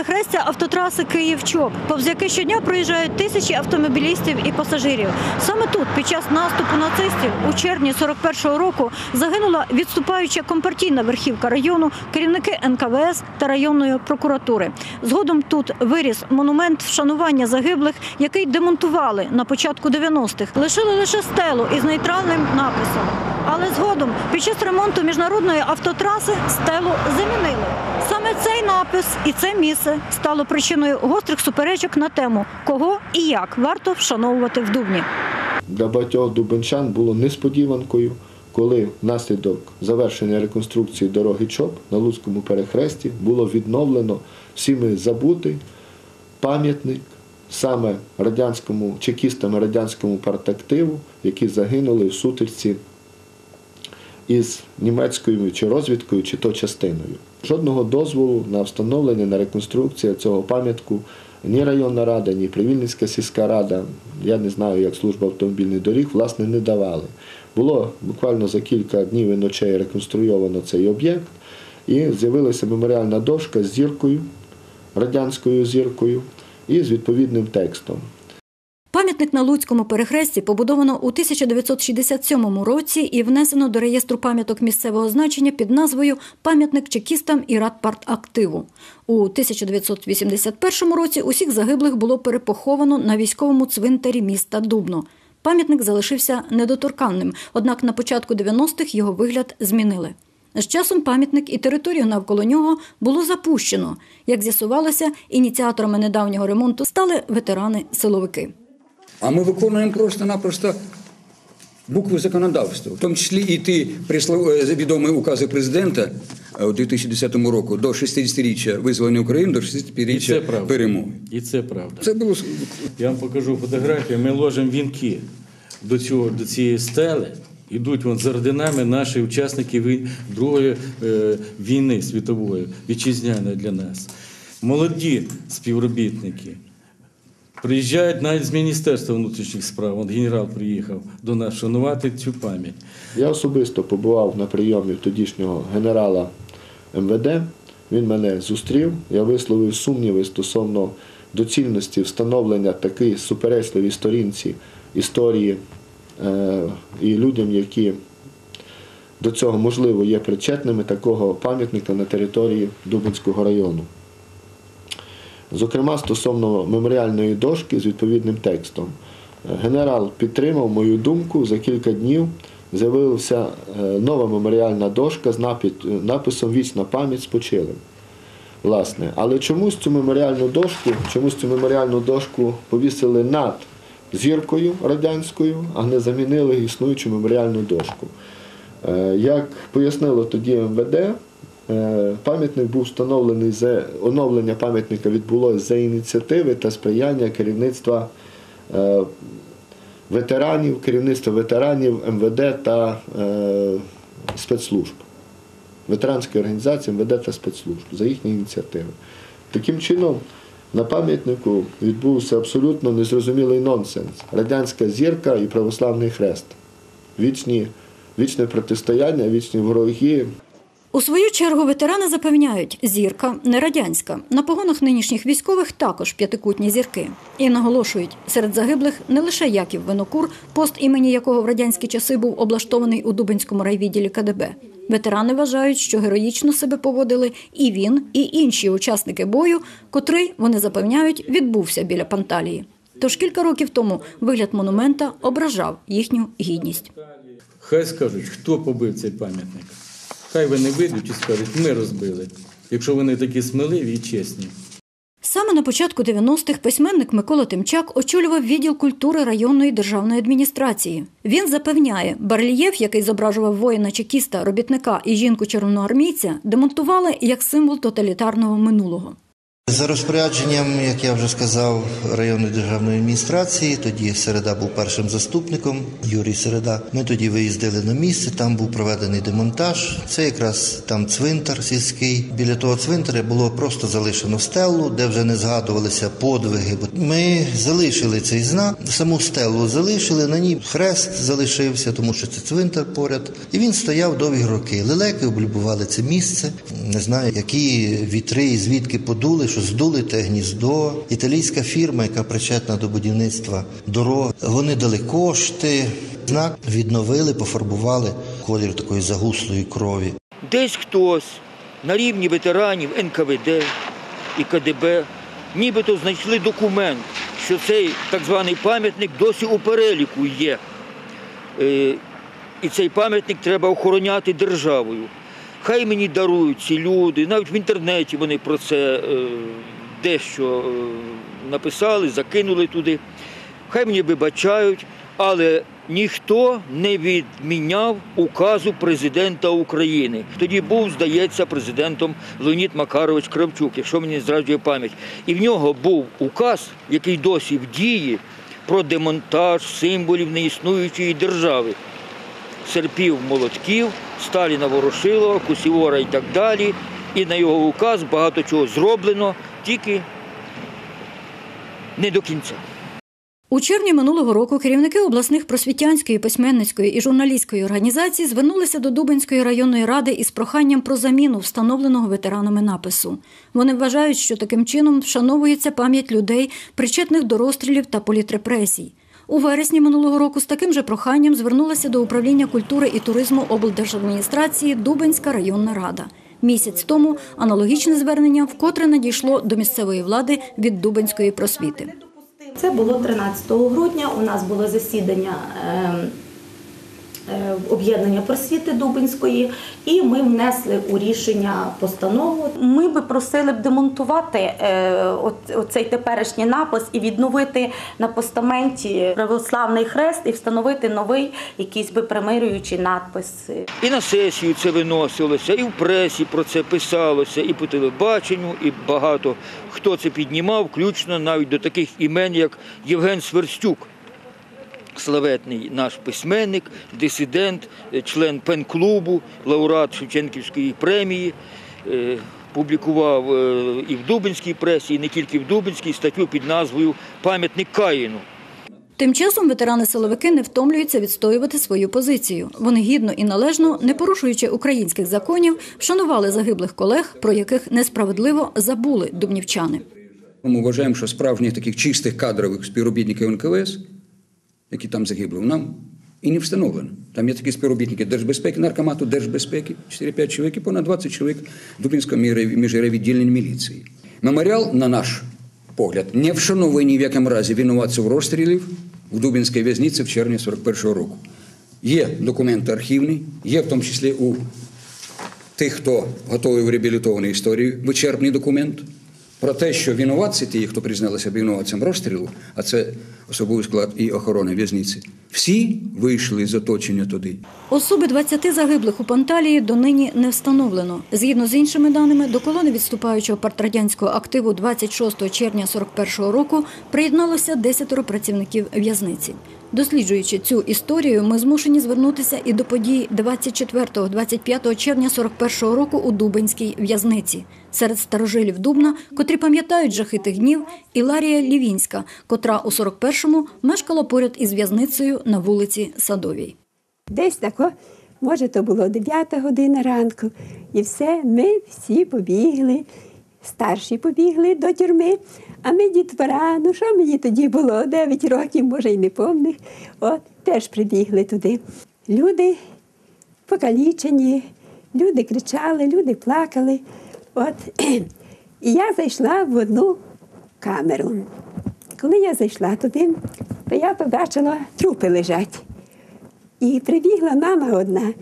Перехрестя автотраси Київ-Чоп, повз яке щодня проїжджають тисячі автомобілістів і пасажирів. Саме тут, під час наступу нацистів, у червні 41-го року загинула відступаюча компартійна верхівка району, керівники НКВС та районної прокуратури. Згодом тут виріс монумент вшанування загиблих, який демонтували на початку 90-х. Лишили лише стелу із нейтральним написом. Але згодом, під час ремонту міжнародної автотраси, стелу замінили. Саме цей напис і це місце стало причиною гострих суперечок на тему, кого і як варто вшановувати в Дубні. Для багатьох дубенчан було несподіванкою, коли внаслідок завершення реконструкції дороги ЧОП на Луцькому перехресті було відновлено всіми забутий пам'ятник саме радянському чекістам радянському партактиву, які загинули в сутичці із німецькою чи розвідкою, чи то частиною. Жодного дозволу на встановлення на реконструкцію цього пам'ятку ні районна рада, ні Привільницька сільська рада, я не знаю, як служба автомобільних доріг, власне, не давали. Було буквально за кілька днів і ночей реконструйовано цей об'єкт, і з'явилася меморіальна дошка з зіркою, радянською зіркою і з відповідним текстом. Пам'ятник на Луцькому перехресті побудовано у 1967 році і внесено до реєстру пам'яток місцевого значення під назвою Пам'ятник чекістам і радпартактиву. У 1981 році усіх загиблих було перепоховано на військовому цвинтарі міста Дубно. Пам'ятник залишився недоторканним, однак на початку 90-х його вигляд змінили. З часом пам'ятник і територію навколо нього було запущено. Як з'ясувалося, ініціаторами недавнього ремонту стали ветерани-силовики. А ми виконуємо просто-напросто букви законодавства, в тому числі і ті е, відомі укази президента е, у 2010 року до 60-річчя визволення України, до І це 65-річчя перемоги. І це правда. Це було Я вам покажу фотографію. Ми ложимо вінки до, цього, до цієї стели. Ідуть вон з орденами наші учасники Другої е, війни світової, вітчизняної для нас. Молоді співробітники. Приїжджають навіть з Міністерства внутрішніх справ. От генерал приїхав до нас шанувати цю пам'ять. Я особисто побував на прийомі тодішнього генерала МВД. Він мене зустрів. Я висловив сумніви стосовно доцільності встановлення такої суперечливій сторінці історії е, і людям, які до цього, можливо, є причетними такого пам'ятника на території Дубинського району. Зокрема, стосовно меморіальної дошки з відповідним текстом. Е, Генерал підтримав мою думку. За кілька днів з'явилася е, нова меморіальна дошка з напід- написом Вічна пам'ять спочилим. Власне, але чомусь цю меморіальну дошку, чомусь цю меморіальну дошку повісили над зіркою радянською, а не замінили існуючу меморіальну дошку. Е, Як пояснило тоді МВД, е, пам'ятник був встановлений за оновлення пам'ятника відбулося за ініціативи та сприяння керівництва е, ветеранів, керівництва ветеранів МВД та е, спецслужб. Ветеранської організації МВД та спецслужб за їхні ініціативи. Таким чином, на пам'ятнику відбувся абсолютно незрозумілий нонсенс. Радянська зірка і православний хрест. Вічні, вічне протистояння, вічні вороги. У свою чергу ветерани запевняють, зірка не радянська. На погонах нинішніх військових також п'ятикутні зірки. І наголошують, серед загиблих не лише Яків Винокур, пост імені якого в радянські часи був облаштований у Дубинському райвідділі КДБ. Ветерани вважають, що героїчно себе поводили і він, і інші учасники бою, котрий, вони запевняють, відбувся біля Панталії. Тож кілька років тому вигляд монумента ображав їхню гідність. Хай скажуть, хто побив цей пам'ятник. Хай вони вийдуть і скажуть, ми розбили. Якщо вони такі сміливі і чесні. Саме на початку 90-х письменник Микола Тимчак очолював відділ культури районної державної адміністрації. Він запевняє, барельєф, який зображував воїна чекіста, робітника і жінку червоноармійця, демонтували як символ тоталітарного минулого. За розпорядженням, як я вже сказав, районної державної адміністрації, тоді Середа був першим заступником, Юрій Середа. Ми тоді виїздили на місце, там був проведений демонтаж. Це якраз там цвинтар сільський. Біля того цвинтаря було просто залишено стелу, де вже не згадувалися подвиги. Ми залишили цей знак, саму стелу залишили, на ній хрест залишився, тому що це цвинтар поряд. І він стояв довгі роки. Лелеки облюбували це місце. Не знаю, які вітри і звідки подули, що що здули те гніздо. Італійська фірма, яка причетна до будівництва дорог, вони дали кошти. Знак відновили, пофарбували колір такої загуслої крові. Десь хтось на рівні ветеранів НКВД і КДБ нібито знайшли документ, що цей так званий пам'ятник досі у переліку є. Е, І цей пам'ятник треба охороняти державою. Хай мені дарують ці люди, навіть в інтернеті вони про це е, дещо е, написали, закинули туди. Хай мені вибачають, але ніхто не відміняв указу президента України. Тоді був, здається, президентом Леонід Макарович Кравчук, якщо мені зраджує пам'ять. І в нього був указ, який досі в дії, про демонтаж символів неіснуючої держави. Серпів молотків, Сталіна Ворошилова, Кусівора і так далі. І на його указ багато чого зроблено, тільки не до кінця. У червні минулого року керівники обласних просвітянської, письменницької і журналістської організації звернулися до Дубинської районної ради із проханням про заміну встановленого ветеранами напису. Вони вважають, що таким чином вшановується пам'ять людей, причетних до розстрілів та політрепресій. У вересні минулого року з таким же проханням звернулася до управління культури і туризму облдержадміністрації Дубенська районна рада. Місяць тому аналогічне звернення вкотре надійшло до місцевої влади від Дубенської просвіти. Це було 13 грудня. У нас було засідання е, е, об'єднання просвіти Дубинської, і ми внесли у рішення постанову. Ми би просили б демонтувати е, оцей теперішній напис і відновити на постаменті православний хрест і встановити новий якийсь би примирюючий надпис. І на сесію це виносилося, і в пресі про це писалося, і по телебаченню, і багато хто це піднімав, включно навіть до таких імен, як Євген Сверстюк, славетний наш письменник, дисидент, е, член пен-клубу, лауреат Шевченківської премії. е, Публікував е, і в Дубинській пресі, і не тільки в Дубинській статтю під назвою Пам'ятник Каїну. Тим часом ветерани-силовики не втомлюються відстоювати свою позицію. Вони гідно і належно, не порушуючи українських законів, вшанували загиблих колег, про яких несправедливо забули дубнівчани. Ми вважаємо, що справжніх таких чистих кадрових співробітників НКВС, які там загибли, нам і не встановлено. Там є такі співробітники Держбезпеки, наркомату Держбезпеки, 4-5 чоловік і понад 20 чоловік Дубінського міжре- міліції. Меморіал, на наш погляд, не вшановує ні в якому разі винуватців розстрілів в Дубінській в'язниці в червні 41-го року. Є документи архівні, є в тому числі у тих, хто готовий в реабілітованій історії, вичерпний документ про те, що винуватці, ті, хто призналися винуватцем розстрілу, а це особовий склад і охорона в'язниці, всі вийшли з оточення туди. Особи 20 загиблих у Панталії донині не встановлено. Згідно з іншими даними, до колони відступаючого партрадянського активу 26 червня 41 року приєдналося 10 працівників в'язниці. Досліджуючи цю історію, ми змушені звернутися і до подій 24-25 червня 41 року у Дубинській в'язниці. Серед старожилів Дубна, котрі пам'ятають жахи тих днів, Іларія Лівінська, котра у 41-му мешкала поряд із в'язницею на вулиці Садовій. Десь тако, може, то було 9 година ранку, і все, ми всі побігли, старші побігли до тюрми, а ми дітвора, ну що мені тоді було? 9 років, може, й не помню. От, теж прибігли туди. Люди покалічені, люди кричали, люди плакали. От. І я зайшла в одну камеру. Коли я зайшла туди, то я побачила, трупи лежать. І прибігла мама одна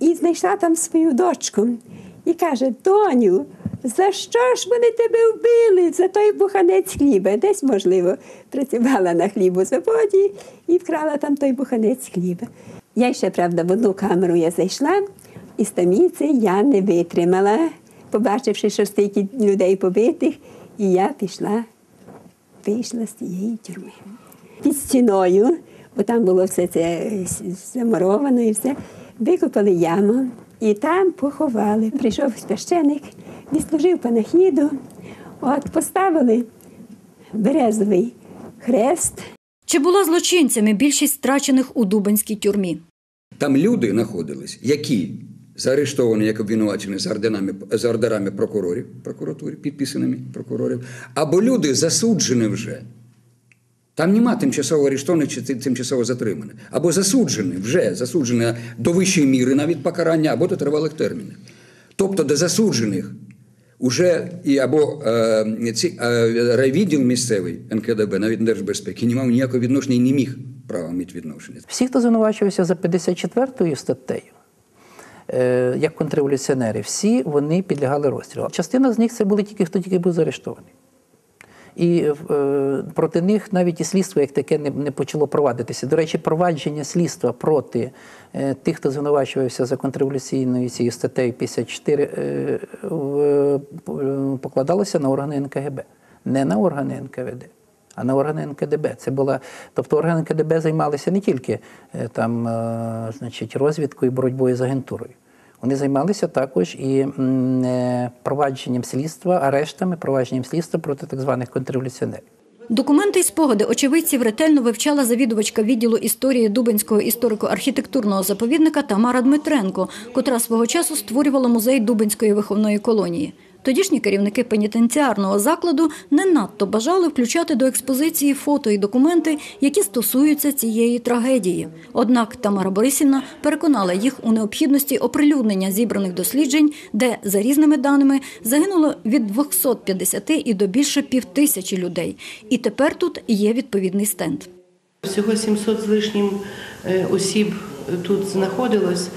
і знайшла там свою дочку і каже: Доню, за що ж вони тебе вбили? За той буханець хліба. Десь, можливо, працювала на хлібозаводі і вкрала там той буханець хліба. Я ще, правда, в одну камеру я зайшла, і з таміці я не витримала, побачивши, що стільки людей побитих, і я пішла, вийшла з цієї тюрми під стіною, бо там було все це замуровано і все. Викопали яму і там поховали. Прийшов священик, відслужив панахіду, от поставили березовий хрест. Чи була злочинцями більшість страчених у Дубинській тюрмі? Там люди знаходились, які заарештований як обвинувачений за орденами, за ордерами прокурорів, прокуратурі, підписаними прокурорів, або люди засуджені вже. Там нема тимчасово арештованих чи тимчасово затриманих. Або засуджені вже, засуджені до вищої міри навіть покарання, або до тривалих термінів. Тобто до засуджених уже і або е, ці, е, райвідділ місцевий НКДБ, навіть Держбезпеки, не мав ніякого відношення і не міг права мати відношення. Всі, хто звинувачувався за 54 статтею, е, як контрреволюціонери, всі вони підлягали розстрілу. Частина з них це були тільки хто тільки був заарештований. І е, проти них навіть і слідство як таке не, не почало провадитися. До речі, провадження слідства проти е, тих, хто звинувачувався за контрреволюційною цією статтею 54, е, покладалося на органи НКГБ, не на органи НКВД. А на органи НКДБ. Це була, тобто органи НКДБ займалися не тільки там, значить, розвідкою, боротьбою з агентурою. Вони займалися також і е, провадженням слідства, арештами, провадженням слідства проти так званих контрреволюціонерів. Документи і спогади очевидців ретельно вивчала завідувачка відділу історії Дубинського історико-архітектурного заповідника Тамара Дмитренко, котра свого часу створювала музей Дубинської виховної колонії. Тодішні керівники пенітенціарного закладу не надто бажали включати до експозиції фото і документи, які стосуються цієї трагедії. Однак Тамара Борисівна переконала їх у необхідності оприлюднення зібраних досліджень, де, за різними даними, загинуло від 250 і до більше півтисячі людей. І тепер тут є відповідний стенд. Всього 700 з лишнім е, осіб тут знаходилось,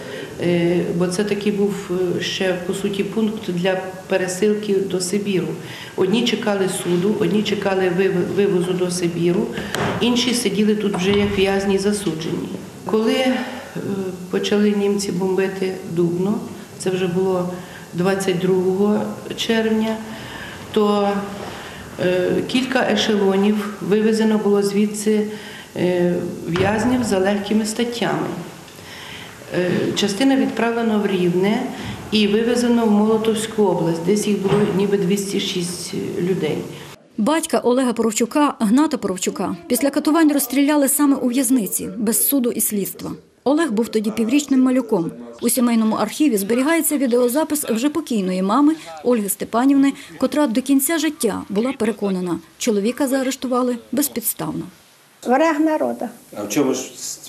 е, бо це такий був е, ще по суті пункт для пересилки до Сибіру. Одні чекали суду, одні чекали вивозу до Сибіру, інші сиділи тут вже як в'язні засуджені. Коли е, почали німці бомбити Дубно, це вже було 22 червня, то Кілька ешелонів вивезено було звідси в'язнів за легкими статтями. Е, Частина відправлена в Рівне і вивезено в Молотовську область, десь їх було ніби 206 людей. Батька Олега Поровчука, Гната Поровчука, після катувань розстріляли саме у в'язниці, без суду і слідства. Олег був тоді піврічним малюком. У сімейному архіві зберігається відеозапис вже покійної мами Ольги Степанівни, котра до кінця життя була переконана, чоловіка заарештували безпідставно. Враг народу. А в чому ж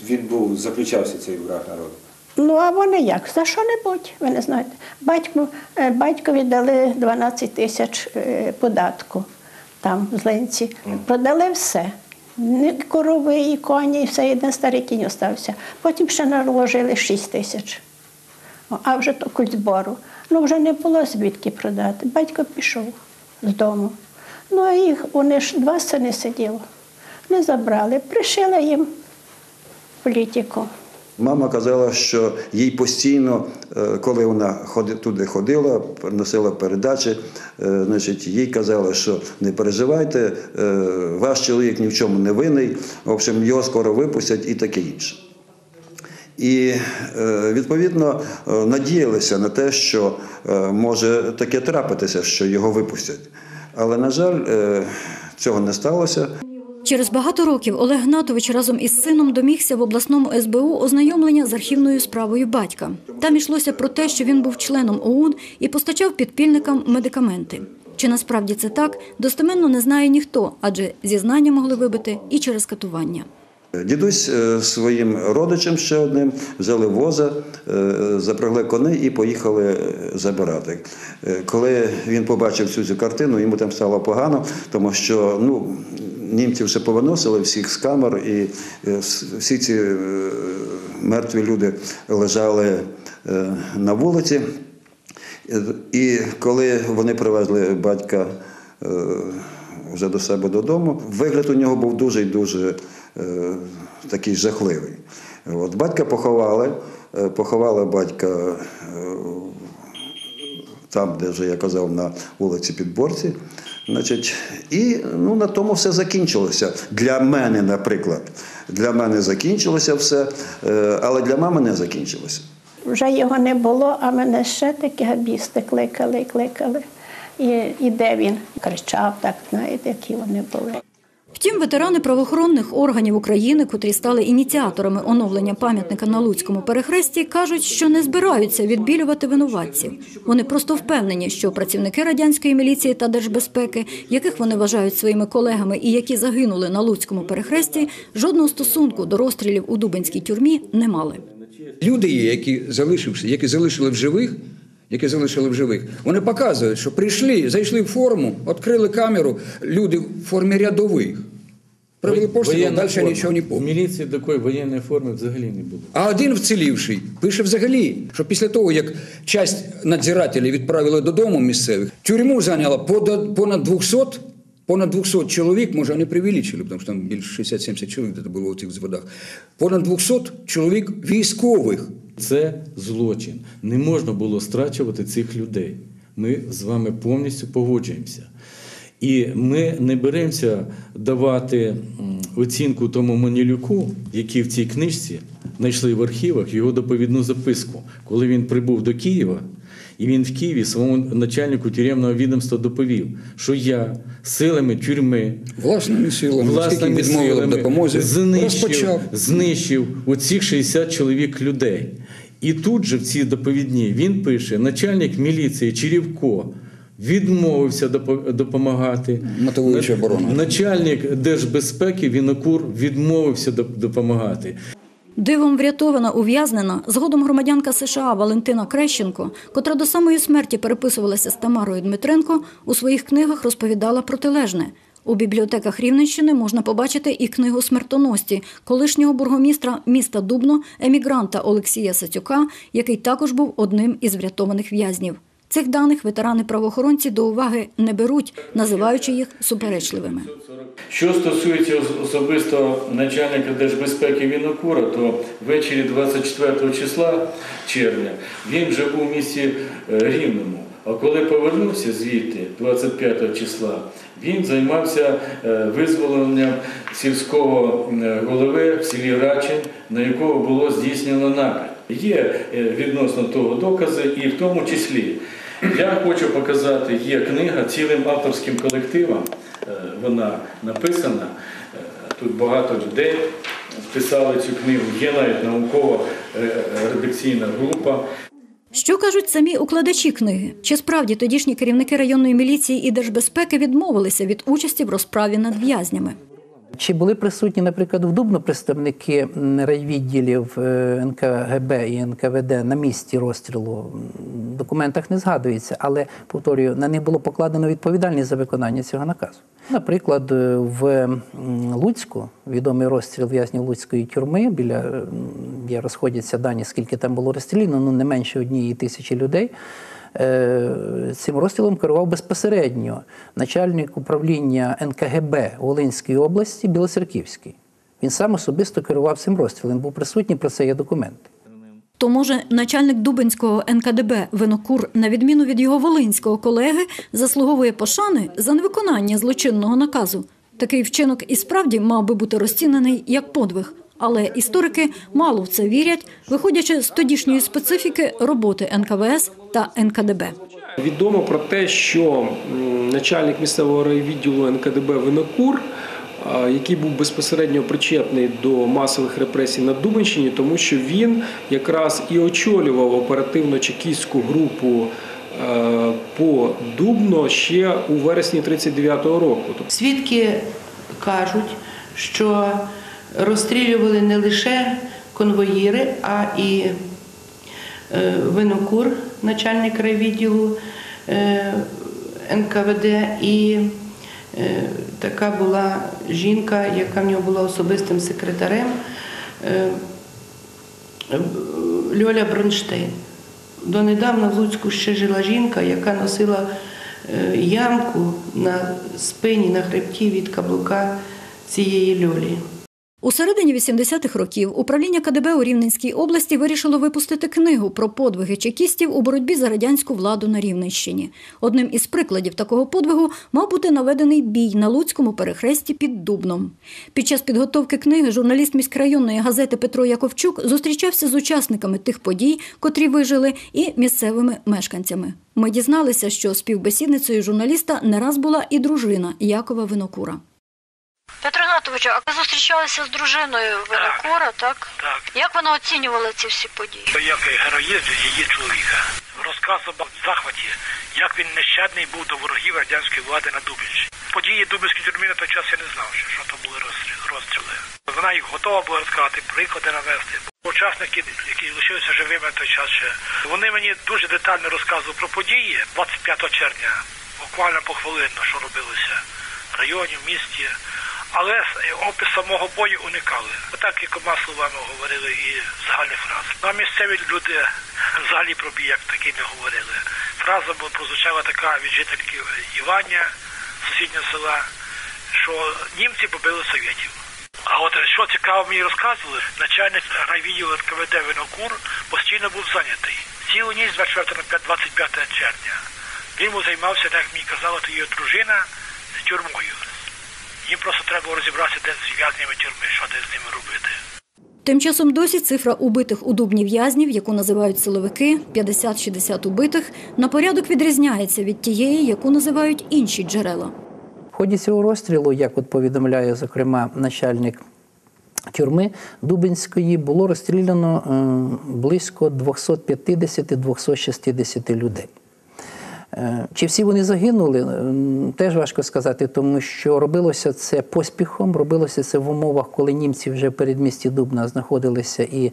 він був заключався цей враг народу? Ну, а вони як? За що-небудь, ви не знаєте. Батько, е, батькові дали 12 тисяч е, податку там, в Злинці. Продали все. Корови, і коні, і все, один старий кінь остався. Потім ще наложили 6 тисяч. А вже то культбору. Ну, вже не було звідки продати. Батько пішов з дому. Ну, а їх, вони ж два сини сиділи. Не забрали, пришили їм політику. Мама казала, що їй постійно, е, коли вона туди ходила, носила передачі, е, значить, їй казали, що не переживайте, е, ваш чоловік ні в чому не винний, в общем, його скоро випустять і таке інше. І відповідно надіялися на те, що може таке трапитися, що його випустять. Але, на жаль, цього не сталося. Через багато років Олег Гнатович разом із сином домігся в обласному СБУ ознайомлення з архівною справою батька. Там йшлося про те, що він був членом ОУН і постачав підпільникам медикаменти. Чи насправді це так, достеменно не знає ніхто, адже зізнання могли вибити і через катування. Дідусь е, своїм родичем ще одним взяли воза, е, запрягли коней і поїхали е, забирати. Коли він побачив цю цю картину, йому там стало погано, тому що ну, німці вже повиносили всіх з камер, і всі ці мертві люди лежали на вулиці. І коли вони привезли батька вже до себе додому, вигляд у нього був дуже і дуже такий жахливий. От батька поховали, е, поховали батька е, там, де вже я казав, на вулиці Підборці. Значить, і ну, на тому все закінчилося. Для мене, наприклад. Для мене закінчилося все, е, але для мами не закінчилося. Вже його не було, а мене ще такі габісти кликали, кликали. І, і де він кричав, так знаєте, які вони були. Втім, ветерани правоохоронних органів України, котрі стали ініціаторами оновлення пам'ятника на Луцькому перехресті, кажуть, що не збираються відбілювати винуватців. Вони просто впевнені, що працівники радянської міліції та держбезпеки, яких вони вважають своїми колегами і які загинули на Луцькому перехресті, жодного стосунку до розстрілів у Дубинській тюрмі не мали. Люди які залишився, які залишили в живих, які залишили в живих, вони показують, що прийшли, зайшли в форму, відкрили камеру, люди в формі рядових. Провели постріл, далі форма. нічого не В міліції такої воєнної форми взагалі не було. А один вцілівший пише взагалі, що після того, як часть надзирателів відправили додому місцевих, тюрму зайняло пода- понад 200, понад 200 чоловік, може, вони привеличили, тому що там більше 60-70 чоловік де було у цих зводах. Понад 200 чоловік військових. Це злочин. Не можна було страчувати цих людей. Ми з вами повністю погоджуємося. І ми не беремося давати оцінку тому Манілюку, який в цій книжці знайшли в архівах його доповідну записку, коли він прибув до Києва. І він в Києві своєму начальнику тюремного відомства доповів, що я силами тюрми, Власними силами, власними силами допомозі, знищив, знищив оцих 60 чоловік людей. І тут же в цій доповідні він пише: начальник міліції Черівко відмовився допо- допомагати. Мотивуюча оборона. Начальник держбезпеки Вінокур відмовився доп- допомагати. Дивом врятована ув'язнена згодом громадянка США Валентина Крещенко, котра до самої смерті переписувалася з Тамарою Дмитренко, у своїх книгах розповідала протилежне. У бібліотеках Рівненщини можна побачити і книгу смертоносці колишнього бургомістра міста Дубно, емігранта Олексія Сацюка, який також був одним із врятованих в'язнів. Цих даних ветерани правоохоронці до уваги не беруть, називаючи їх суперечливими. Що стосується особисто начальника держбезпеки Вінокура, то ввечері 24 числа червня він вже був в місті е, Рівному. А коли повернувся звідти, 25 числа, він займався е, визволенням сільського голови в селі Рачин, на якого було здійснено напад. Є е, відносно того докази, і в тому числі я хочу показати, є книга цілим авторським колективом. Е, Вона написана. Тут багато людей писали цю книгу. Є навіть наукова редакційна група. Що кажуть самі укладачі книги? Чи справді тодішні керівники районної міліції і держбезпеки відмовилися від участі в розправі над в'язнями? Чи були присутні, наприклад, в Дубно представники райвідділів е, НКГБ і НКВД на місці розстрілу? В документах не згадується, але повторюю, на них було покладено відповідальність за виконання цього наказу. Наприклад, е, в Луцьку відомий розстріл в'язнів Луцької тюрми. Біля є розходяться дані, скільки там було розстріляно, ну не менше однієї тисячі людей. Е, Цим розстрілом керував безпосередньо начальник управління НКГБ Волинської області Білоцерківський. Він сам особисто керував цим розстрілом. Був присутній про це є документи. То може начальник Дубинського НКДБ Винокур, на відміну від його волинського колеги, заслуговує пошани за невиконання злочинного наказу. Такий вчинок і справді мав би бути розцінений як подвиг. Але історики мало в це вірять, виходячи з тодішньої специфіки роботи НКВС та НКДБ. Відомо про те, що начальник місцевого райвідділу НКДБ Винокур, який був безпосередньо причетний до масових репресій на Дубенщині, тому що він якраз і очолював оперативно-чекістську групу е, по Дубно ще у вересні 39-го року. Свідки кажуть, що розстрілювали не лише конвоїри, а і е, Винокур, начальник райвідділу е, НКВД, і е, така була жінка, яка в нього була особистим секретарем Льоля Бронштейн. Донедавна в Луцьку ще жила жінка, яка носила ямку на спині, на хребті від каблука цієї льолі. У середині 80-х років управління КДБ у Рівненській області вирішило випустити книгу про подвиги чекістів у боротьбі за радянську владу на Рівненщині. Одним із прикладів такого подвигу мав бути наведений бій на Луцькому перехресті під Дубном. Під час підготовки книги журналіст міськрайонної газети Петро Яковчук зустрічався з учасниками тих подій, котрі вижили, і місцевими мешканцями. Ми дізналися, що співбесідницею журналіста не раз була і дружина Якова Винокура. Петро Гнатовичу, а ви зустрічалися з дружиною Винокура, так? Так. Як вона оцінювала ці всі події? Як героїзм її чоловіка. Розказував в захваті, як він нещадний був до ворогів радянської влади на Дубинщині. Події Дубинської тюрми на той час я не знав, що, що то були розстріли. розстріли. Вона їх готова була розказати, приклади навести. Учасники, які лишилися живими на той час ще, вони мені дуже детально розказували про події 25 червня, буквально похвилинно, що робилося в районі, в місті. Але опис самого бою уникали. Так як обома словами говорили і загальні фрази. Ну, а місцеві люди взагалі про бій як такий не говорили. Фраза прозвучала така від жительки Івання, сусіднього села, що німці побили совєтів. А от що цікаво мені розказували, начальник райвідділу НКВД Винокур постійно був зайнятий. Цілу ніч з 24 на 5 25 червня. Він займався, як мені казала, то його дружина тюрмою. Їм просто треба розібратися, де з в'язнями тюрми, що де з ними робити. Тим часом досі цифра убитих у Дубні в'язнів, яку називають силовики, 50-60 убитих, на порядок відрізняється від тієї, яку називають інші джерела. В ході цього розстрілу, як от повідомляє, зокрема, начальник тюрми Дубинської, було розстріляно е, близько 250-260 людей. Е, Чи всі вони загинули, теж важко сказати, тому що робилося це поспіхом, робилося це в умовах, коли німці вже в передмісті Дубна знаходилися, і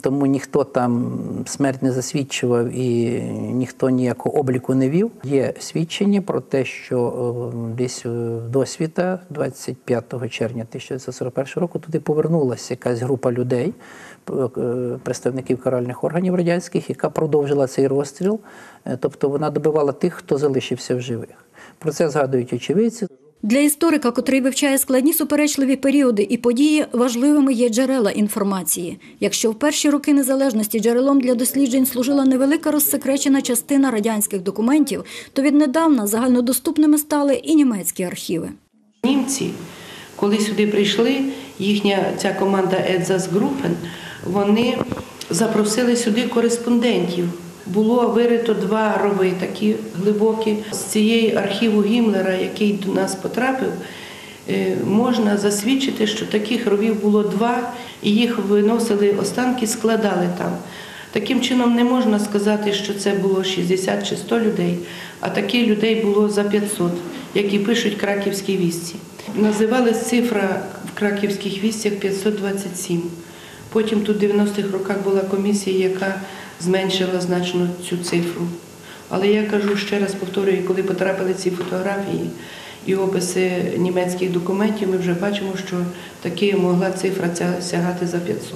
тому ніхто там смерть не засвідчував і ніхто ніякого обліку не вів. Є свідчення про те, що е, десь е, до світа, 25 червня 1941 року, туди повернулася якась група людей, е, представників каральних органів радянських, яка продовжила цей розстріл. Е, Тобто вона добивала тих, хто залишився в живих. Про це згадують очевидці. Для історика, котрий вивчає складні суперечливі періоди і події, важливими є джерела інформації. Якщо в перші роки незалежності джерелом для досліджень служила невелика розсекречена частина радянських документів, то віднедавна загальнодоступними стали і німецькі архіви. Німці, коли сюди прийшли, їхня ця команда Едзасгрупен, вони запросили сюди кореспондентів. Було вирито два рови такі глибокі. З цієї архіву Гімлера, який до нас потрапив, е, можна засвідчити, що таких ровів було два, і їх виносили останки, складали там. Таким чином не можна сказати, що це було 60 чи 100 людей, а таких людей було за 500, як і пишуть краківські вісті. Називалась цифра в краківських вістях 527. Потім тут в 90-х роках була комісія, яка зменшила значно цю цифру. Але я кажу ще раз повторюю, коли потрапили ці фотографії і описи німецьких документів, ми вже бачимо, що таки могла цифра ця сягати за 500.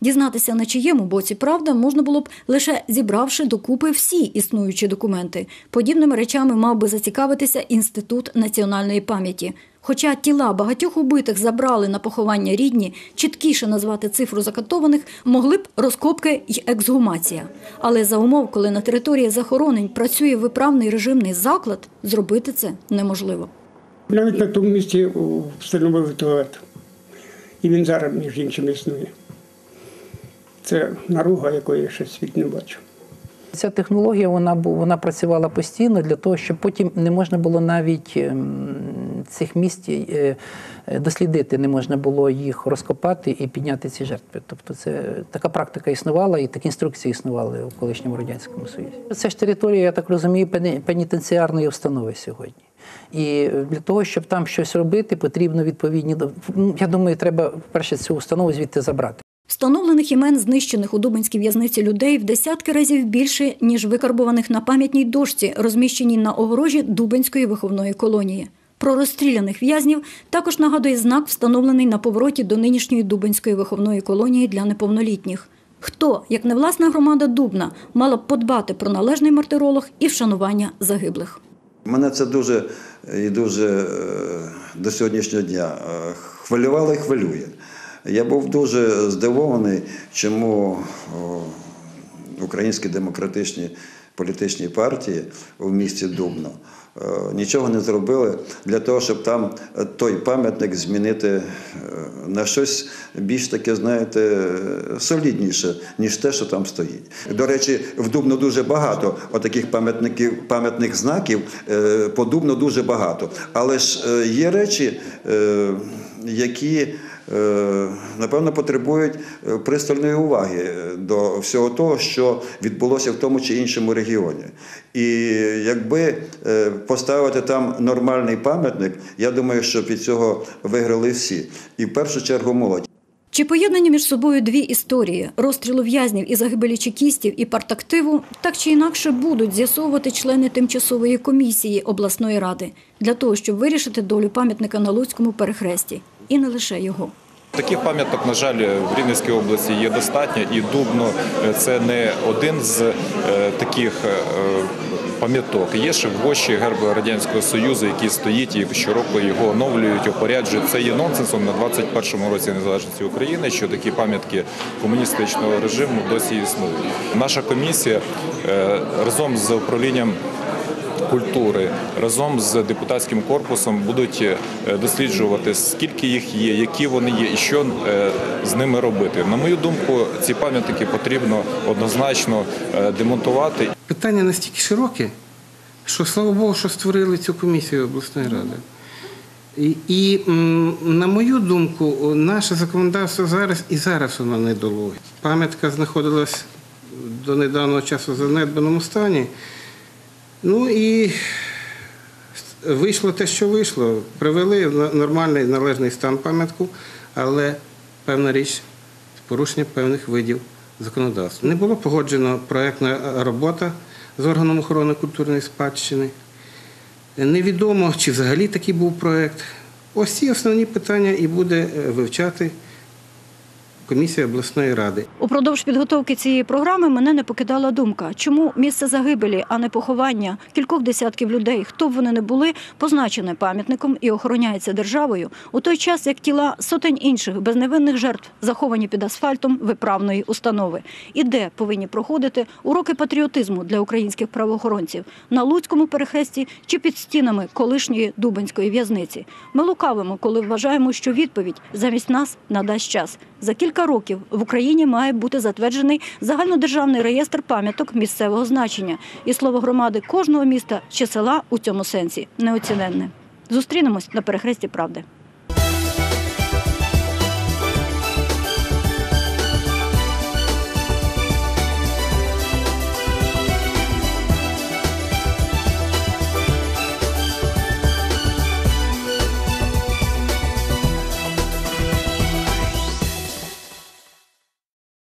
Дізнатися, на чиєму боці правда, можна було б лише зібравши докупи всі існуючі документи. Подібними речами мав би зацікавитися Інститут національної пам'яті. Хоча тіла багатьох убитих забрали на поховання рідні, чіткіше назвати цифру закатованих могли б розкопки й ексгумація. Але за умов, коли на території захоронень працює виправний режимний заклад, зробити це неможливо. Навіть на тому місці встановили туалет. І він зараз, між іншим, існує. Це наруга, якої я ще світ не бачу. Ця технологія вона вона працювала постійно для того, щоб потім не можна було навіть ем, цих місць е, е, дослідити, не можна було їх розкопати і підняти ці жертви. Тобто, це така практика існувала, і такі інструкції існували у колишньому радянському союзі. Це ж територія, я так розумію, пенітенціарної установи сьогодні. І для того, щоб там щось робити, потрібно відповідні ну, я думаю, треба перше цю установу звідти забрати. Встановлених імен знищених у Дубинській в'язниці людей в десятки разів більше, ніж викарбуваних на пам'ятній дошці, розміщеній на огорожі Дубинської виховної колонії. Про розстріляних в'язнів також нагадує знак, встановлений на повороті до нинішньої Дубинської виховної колонії для неповнолітніх. Хто, як не власна громада Дубна, мала б подбати про належний мартиролог і вшанування загиблих? Мене це дуже і дуже е, до сьогоднішнього дня е, хвилювало і хвилює. Я був дуже здивований, чому українські демократичні політичні партії в місті Дубно е, нічого не зробили для того, щоб там той пам'ятник змінити е, на щось більш таке, знаєте, солідніше, ніж те, що там стоїть. До речі, в Дубно дуже багато отаких пам'ятників, пам'ятних знаків, е, по Дубно дуже багато. Але ж є речі, які напевно потребують е, пристальної уваги е, до всього того, що відбулося в тому чи іншому регіоні. І якби е, поставити там нормальний пам'ятник, я думаю, що під цього виграли всі. І в першу чергу молодь. Чи поєднані між собою дві історії розстрілу в'язнів і загибелі чекістів і партактиву, так чи інакше будуть з'ясовувати члени тимчасової комісії обласної ради для того, щоб вирішити долю пам'ятника на Луцькому перехресті, і не лише його. Таких пам'яток, на жаль, в Рівненській області є достатньо, і Дубно е, це не один з е, таких е, пам'яток. Є ще в Гощі герб Радянського Союзу, який стоїть і щороку його оновлюють, опоряджують. Це є нонсенсом на 21-му році незалежності України, що такі пам'ятки комуністичного режиму досі існують. Наша комісія разом з управлінням культури разом з депутатським корпусом будуть е, досліджувати, скільки їх є, які вони є і що е, з ними робити. На мою думку, ці пам'ятники потрібно однозначно е, демонтувати. Питання настільки широке, що слава Богу, що створили цю комісію обласної ради. І, на мою думку, наше законодавство зараз і зараз воно недолуге. Пам'ятка знаходилась до недавнього часу в занедбаному стані. Ну і вийшло те, що вийшло. Привели в нормальний належний стан пам'ятку, але певна річ порушення певних видів законодавства. Не було погоджено проєктна робота з органом охорони культурної спадщини. Невідомо, чи взагалі такий був проєкт. Ось ці основні питання і буде е, вивчати комісія обласної ради. Упродовж підготовки цієї програми мене не покидала думка, чому місце загибелі, а не поховання кількох десятків людей, хто б вони не були, позначене пам'ятником і охороняється державою, у той час як тіла сотень інших безневинних жертв заховані під асфальтом виправної установи. І де повинні проходити уроки патріотизму для українських правоохоронців на Луцькому перехресті чи під стінами колишньої Дубинської в'язниці. Ми лукавимо, коли вважаємо, що відповідь замість нас надасть час. За кілька років в Україні має бути затверджений загальнодержавний реєстр пам'яток місцевого значення. І слово громади кожного міста чи села у цьому сенсі неоціненне. Зустрінемось на перехресті правди.